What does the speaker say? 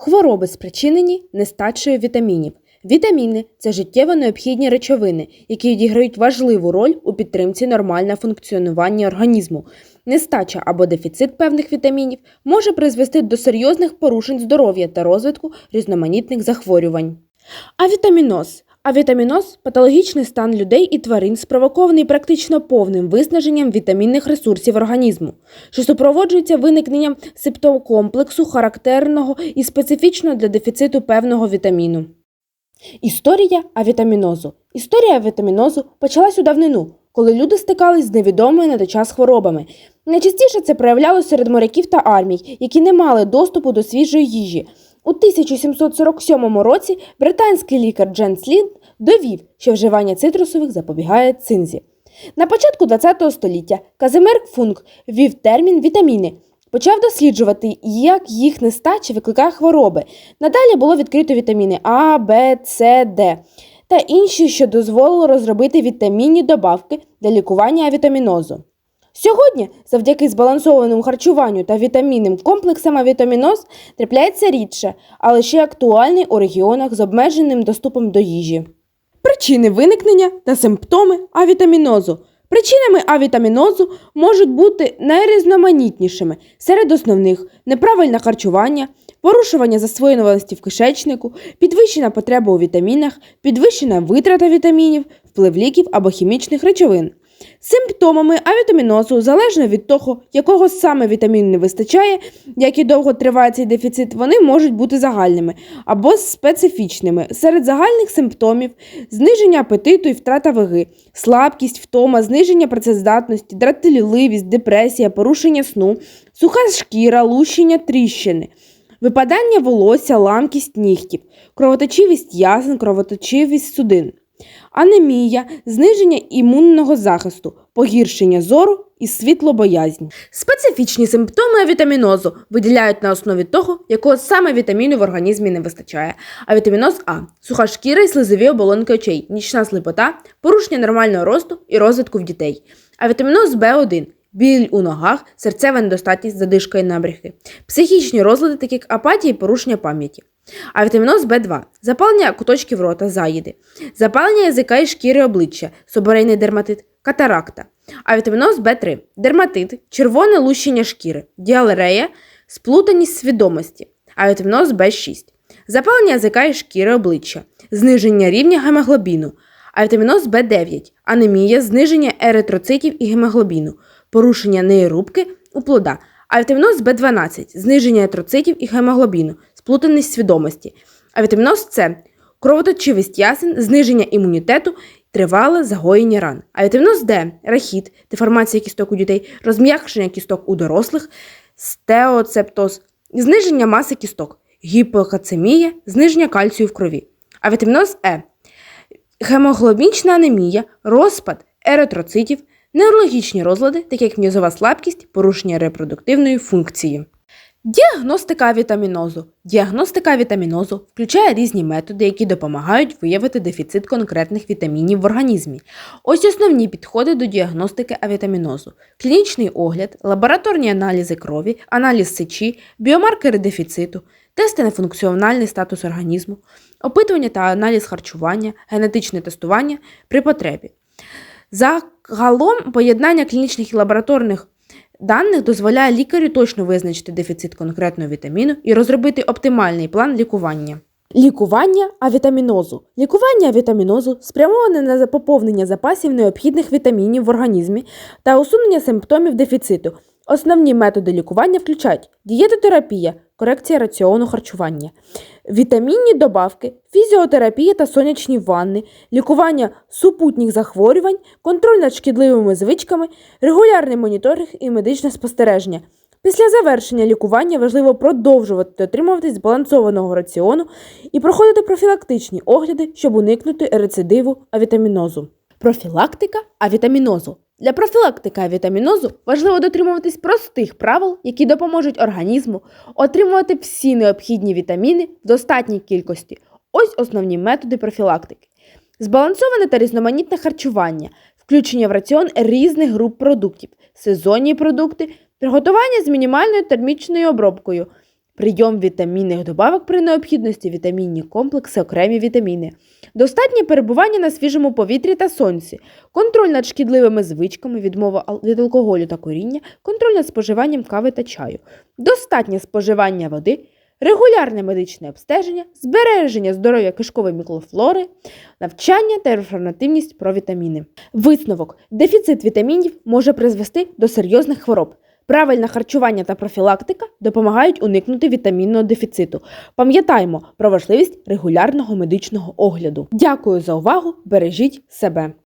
Хвороби спричинені нестачею вітамінів. Вітаміни це життєво необхідні речовини, які відіграють важливу роль у підтримці нормального функціонування організму. Нестача або дефіцит певних вітамінів може призвести до серйозних порушень здоров'я та розвитку різноманітних захворювань. Авітаміноз. Авітаміноз патологічний стан людей і тварин, спровокований практично повним виснаженням вітамінних ресурсів організму, що супроводжується виникненням симптомкомплексу, характерного і специфічного для дефіциту певного вітаміну. Історія авітамінозу. Історія авітамінозу почалась у давнину, коли люди стикались з невідомими на той час хворобами. Найчастіше це проявлялося серед моряків та армій, які не мали доступу до свіжої їжі. У 1747 році британський лікар Джен Слінд довів, що вживання цитрусових запобігає цинзі. На початку ХХ століття Казимир Функ ввів термін вітаміни. Почав досліджувати, як їх нестача викликає хвороби. Надалі було відкрито вітаміни А, Б, С, Д та інші, що дозволило розробити вітамінні добавки для лікування авітамінозу. Сьогодні, завдяки збалансованому харчуванню та вітамінним комплексам авітаміноз трапляється рідше, але ще актуальний у регіонах з обмеженим доступом до їжі. Причини виникнення та симптоми авітамінозу. Причинами авітамінозу можуть бути найрізноманітнішими серед основних неправильне харчування, порушування засвоюваності в кишечнику, підвищена потреба у вітамінах, підвищена витрата вітамінів, вплив ліків або хімічних речовин. Симптомами авітамінозу, залежно від того, якого саме вітаміну не вистачає, як і довго триває цей дефіцит, вони можуть бути загальними або специфічними. Серед загальних симптомів зниження апетиту і втрата ваги, слабкість, втома, зниження працездатності, дратівливість, депресія, порушення сну, суха шкіра, лущення тріщини. Випадання волосся, ламкість нігтів, кровоточивість ясен, кровоточивість судин анемія, зниження імунного захисту, погіршення зору і світлобоязнь. Специфічні симптоми авітамінозу виділяють на основі того, якого саме вітаміну в організмі не вистачає. Авітаміноз А суха шкіра і слизові оболонки очей, нічна слепота, порушення нормального росту і розвитку в дітей. Авітаміноз Б1 біль у ногах, серцева недостатність, задишка і набряки, психічні розлади, такі як апатія і порушення пам'яті. А вітаміноз Б2 запалення куточків рота, заїди, запалення язика і шкіри обличчя, соборейний дерматит, катаракта. А вітаміноз Б3 дерматит, червоне лущення шкіри, діалерея, сплутаність свідомості. А вітаміноз Б6 запалення язика і шкіри обличчя, зниження рівня гемоглобіну. А вітаміноз Б9 анемія, зниження еритроцитів і гемоглобіну, порушення нейрубки у плода. А вітаміноз Б12 зниження еритроцитів і гемоглобіну, сплутаність свідомості, а вітаміноз С кровоточивість ясен, зниження імунітету, тривале загоєння ран. А вітаміноз Д рахіт, деформація кісток у дітей, розм'якшення кісток у дорослих, стеоцептоз, зниження маси кісток, гіпокацемія, зниження кальцію в крові. А вітаміноз Е гемоглобінчна анемія, розпад еритроцитів, неврологічні розлади, такі як м'язова слабкість, порушення репродуктивної функції. Діагностика вітамінозу. Діагностика вітамінозу включає різні методи, які допомагають виявити дефіцит конкретних вітамінів в організмі. Ось основні підходи до діагностики авітамінозу: клінічний огляд, лабораторні аналізи крові, аналіз сечі, біомаркери дефіциту, тести на функціональний статус організму, опитування та аналіз харчування, генетичне тестування при потребі. Загалом поєднання клінічних і лабораторних даних дозволяє лікарю точно визначити дефіцит конкретного вітаміну і розробити оптимальний план лікування. Лікування авітамінозу. Лікування авітамінозу спрямоване на поповнення запасів необхідних вітамінів в організмі та усунення симптомів дефіциту. Основні методи лікування включають дієтотерапія, корекція раціону харчування, вітамінні добавки, фізіотерапія та сонячні ванни, лікування супутніх захворювань, контроль над шкідливими звичками, регулярний моніторинг і медичне спостереження. Після завершення лікування важливо продовжувати дотримуватись збалансованого раціону і проходити профілактичні огляди, щоб уникнути рецидиву авітамінозу. Профілактика авітамінозу. Для профілактики авітамінозу важливо дотримуватись простих правил, які допоможуть організму отримувати всі необхідні вітаміни в достатній кількості. Ось основні методи профілактики: збалансоване та різноманітне харчування, включення в раціон різних груп продуктів, сезонні продукти, приготування з мінімальною термічною обробкою, прийом вітамінних добавок при необхідності, вітамінні комплекси, окремі вітаміни, достатнє перебування на свіжому повітрі та сонці, контроль над шкідливими звичками, відмова від алкоголю та куріння, контроль над споживанням кави та чаю, достатнє споживання води, регулярне медичне обстеження, збереження здоров'я кишкової мікрофлори, навчання та інформативність про вітаміни. Висновок: дефіцит вітамінів може призвести до серйозних хвороб. Правильне харчування та профілактика допомагають уникнути вітамінного дефіциту. Пам'ятаємо про важливість регулярного медичного огляду. Дякую за увагу! Бережіть себе!